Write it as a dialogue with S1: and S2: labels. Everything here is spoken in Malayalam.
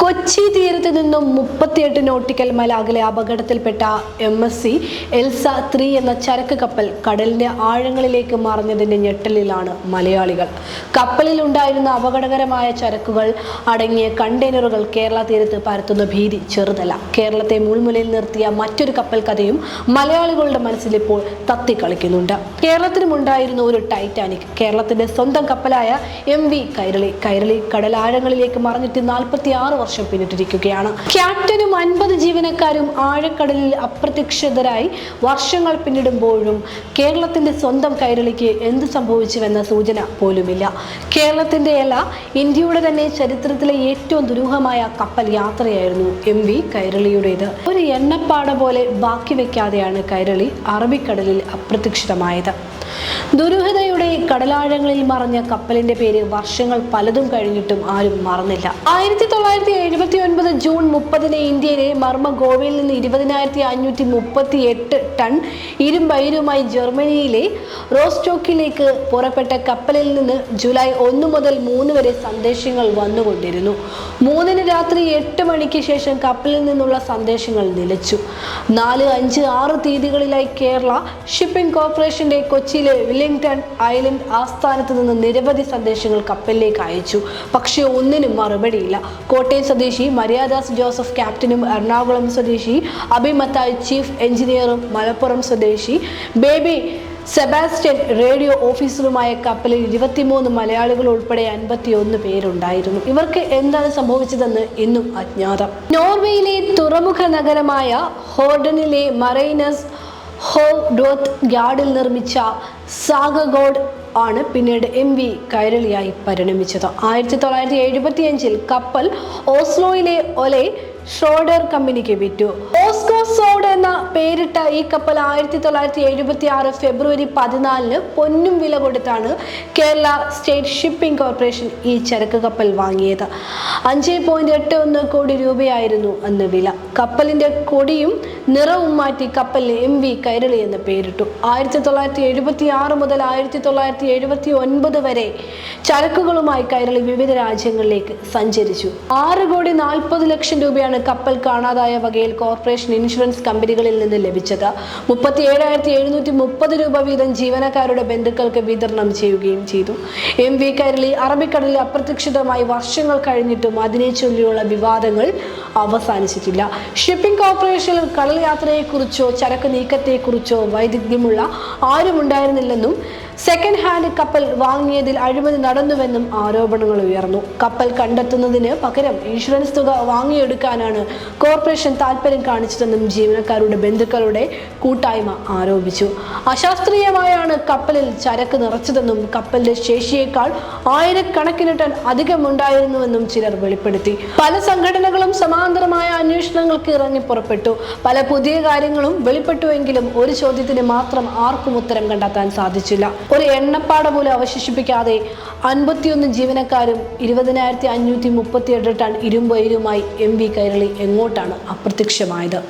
S1: കൊച്ചി തീരത്ത് നിന്നും മുപ്പത്തിയെട്ട് നോട്ടിക്കൽ മൈൽ അകലെ അപകടത്തിൽപ്പെട്ട M S C Elsa three എന്ന ചരക്ക് കപ്പൽ കടലിന്റെ ആഴങ്ങളിലേക്ക് മറിഞ്ഞതിന്റെ ഞെട്ടലിലാണ് മലയാളികൾ. കപ്പലിൽ ഉണ്ടായിരുന്ന അപകടകരമായ ചരക്കുകൾ അടങ്ങിയ കണ്ടെയ്നറുകൾ കേരള തീരത്ത് പരത്തുന്ന ഭീതി ചെറുതല്ല. കേരളത്തെ മുൾമുലയിൽ നിർത്തിയ മറ്റൊരു കപ്പൽ കഥയും മലയാളികളുടെ മനസ്സിൽ ഇപ്പോൾ തത്തിക്കളിക്കുന്നുണ്ട്. കേരളത്തിനുമുണ്ടായിരുന്ന ഒരു ടൈറ്റാനിക്. കേരളത്തിന്റെ സ്വന്തം കപ്പലായ എം വി കൈരളി. കൈരളി കടലാഴങ്ങളിലേക്ക് മറിഞ്ഞിട്ട് നാൽപ്പത്തി ആറ് വർഷം പിന്നിട്ടിരിക്കുകയാണ്. ക്യാപ്റ്റനും അൻപത് ജീവനക്കാരും ആഴക്കടലിൽ അപ്രത്യക്ഷിതരായി വർഷങ്ങൾ പിന്നിടുമ്പോഴും കേരളത്തിന്റെ സ്വന്തം കൈരളിക്ക് എന്ത് സംഭവിച്ചുവെന്ന സൂചന പോലുമില്ല. കേരളത്തിന്റെ അല്ല ഇന്ത്യയുടെ തന്നെ ചരിത്രത്തിലെ ഏറ്റവും ദുരൂഹമായ കപ്പൽ യാത്രയായിരുന്നു എം വി കൈരളിയുടേത്. ഒരു എണ്ണപ്പാട പോലെ ബാക്കി വെക്കാതെയാണ് കൈരളി അറബിക്കടലിൽ അപ്രത്യക്ഷിതമായത് ദുരൂഹതയുടെ കടലാഴങ്ങളിൽ മറഞ്ഞ കപ്പലിന്റെ പേര് വർഷങ്ങൾ പലതും കഴിഞ്ഞിട്ടും ആരും മറന്നില്ല. ആയിരത്തി തൊള്ളായിരത്തി എഴുപത്തി ഒൻപത് ജൂൺ മുപ്പതിന് ഇന്ത്യയിലെ മർമ്മ ഗോവയിൽ നിന്ന് ഇരുപതിനായിരത്തി അഞ്ഞൂറ്റി മുപ്പത്തി എട്ട് ടൺ ഇരുമ്പയിരുമായി ജർമ്മനിയിലെ റോസ്റ്റോക്കിലേക്ക് പുറപ്പെട്ട കപ്പലിൽ നിന്ന് ജൂലൈ ഒന്ന് മുതൽ മൂന്ന് വരെ സന്ദേശങ്ങൾ വന്നുകൊണ്ടിരുന്നു. മൂന്നിന് രാത്രി എട്ട് മണിക്ക് ശേഷം കപ്പലിൽ നിന്നുള്ള സന്ദേശങ്ങൾ നിലച്ചു. നാല് അഞ്ച് ആറ് തീയതികളിലായി കേരള ഷിപ്പിംഗ് കോർപ്പറേഷന്റെ കൊച്ചിയിലെ വില്ലിംഗ്ടൺ ഐലൻഡ് ആസ്ഥാനത്ത് നിന്ന് നിരവധി സന്ദേശങ്ങൾ കപ്പലിലേക്ക് അയച്ചു. പക്ഷേ ഒന്നിനും മറുപടിയില്ല. കോട്ടയം സ്വദേശി മര്യാദാസ് ജോസഫ് ക്യാപ്റ്റനും എറണാകുളം സ്വദേശി അഭിമത്തായ് ചീഫ് എഞ്ചിനീയറും മലപ്പുറം സ്വദേശി ബേബി സെബാസ്റ്റ്യൻ റേഡിയോ ഓഫീസറുമായ കപ്പലിൽ ഇരുപത്തിമൂന്ന് മലയാളികൾ ഉൾപ്പെടെ അൻപത്തിയൊന്ന് പേരുണ്ടായിരുന്നു. ഇവർക്ക് എന്താണ് സംഭവിച്ചതെന്ന് ഇന്നും അജ്ഞാതം. നോർവേയിലെ തുറമുഖ നഗരമായ ഹോർഡനിലെ മറൈനസ് ഹോ ഡോത്ത് ഗാഡിൽ നിർമ്മിച്ച സാഗഗോഡ് ആണ് പിന്നീട് എം വി കൈരളിയായി പരിണമിച്ചത്. ആയിരത്തി തൊള്ളായിരത്തി എഴുപത്തി അഞ്ചിൽ കപ്പൽ ഓസ്ലോയിലെ ഒലെ ഷോഡർ കമ്പനിക്ക് വിറ്റു. പേരിട്ട ഈ കപ്പൽ ആയിരത്തി തൊള്ളായിരത്തി എഴുപത്തി ആറ് ഫെബ്രുവരി പതിനാലിന് പൊന്നും വില കൊടുത്താണ് കേരള സ്റ്റേറ്റ് ഷിപ്പിംഗ് കോർപ്പറേഷൻ ഈ ചരക്ക് കപ്പൽ വാങ്ങിയത്. അഞ്ച് പോയിന്റ് എട്ട് ഒന്ന് കോടി രൂപയായിരുന്നു അന്ന് വില. കപ്പലിന്റെ കൊടിയും നിറവും മാറ്റി കപ്പലിന് എം വി കൈരളി എന്ന് പേരിട്ടു. ആയിരത്തി തൊള്ളായിരത്തി എഴുപത്തി ആറ് മുതൽ ആയിരത്തി തൊള്ളായിരത്തി എഴുപത്തി ഒൻപത് വരെ ചരക്കുകളുമായി കൈരളി വിവിധ രാജ്യങ്ങളിലേക്ക് സഞ്ചരിച്ചു. ആറ് കോടി നാൽപ്പത് ലക്ഷം രൂപയാണ് കപ്പൽ കാണാതായ വകയിൽ കോർപ്പറേഷൻ ഇൻഷുറൻസ് കമ്പനികളിൽ നിന്ന് ലഭിച്ചത്. മുപ്പത്തി ഏഴായിരത്തി എഴുന്നൂറ്റി മുപ്പത് രൂപ വീതം ജീവനക്കാരുടെ ബന്ധുക്കൾക്ക് വിതരണം ചെയ്യുകയും ചെയ്തു. എം വി കൈരളി അറബിക്കടലിൽ അപ്രതീക്ഷിതമായി വർഷങ്ങൾ കഴിഞ്ഞിട്ടും അതിനെ ചൊല്ലിയുള്ള വിവാദങ്ങൾ അവസാനിച്ചിട്ടില്ല. ഷിപ്പിംഗ് കോർപ്പറേഷനിൽ കടൽ യാത്രയെക്കുറിച്ചോ ചരക്ക് നീക്കത്തെക്കുറിച്ചോ വൈദഗ്ധ്യമുള്ള ആരും ഉണ്ടായിരുന്നില്ലെന്നും സെക്കൻഡ് ഹാൻഡ് കപ്പൽ വാങ്ങിയതിൽ അഴിമതി നടന്നുവെന്നും ആരോപണങ്ങൾ ഉയർന്നു. കപ്പൽ കണ്ടെത്തുന്നതിന് പകരം ഇൻഷുറൻസ് തുക വാങ്ങിയെടുക്കാനാണ് കോർപ്പറേഷൻ താൽപ്പര്യം കാണിച്ചതെന്നും ജീവനക്കാരുടെ ബന്ധുക്കളുടെ കൂട്ടായ്മ ആരോപിച്ചു. അശാസ്ത്രീയമായാണ് കപ്പലിൽ ചരക്ക് നിറച്ചതെന്നും കപ്പലിന്റെ ശേഷിയേക്കാൾ ആയിരക്കണക്കിന് ടൺ അധികമുണ്ടായിരുന്നുവെന്നും ചിലർ വെളിപ്പെടുത്തി. പല സംഘടനകളും സമാന്തരമായ അന്വേഷണങ്ങൾക്ക് ഇറങ്ങി പുറപ്പെട്ടു. പല പുതിയ കാര്യങ്ങളും വെളിപ്പെട്ടുവെങ്കിലും ഒരു ചോദ്യത്തിന് മാത്രം ആർക്കും ഉത്തരം കണ്ടെത്താൻ സാധിച്ചില്ല. ഒരു എണ്ണപ്പാട പോലും അവശേഷിപ്പിക്കാതെ അൻപത്തിയൊന്ന് ജീവനക്കാരും ഇരുപതിനായിരത്തി അഞ്ഞൂറ്റി മുപ്പത്തിയെട്ട് ടൺ ഇരുമ്പയിരുമായി എം വി കൈരളി എങ്ങോട്ടാണ് അപ്രത്യക്ഷമായത്?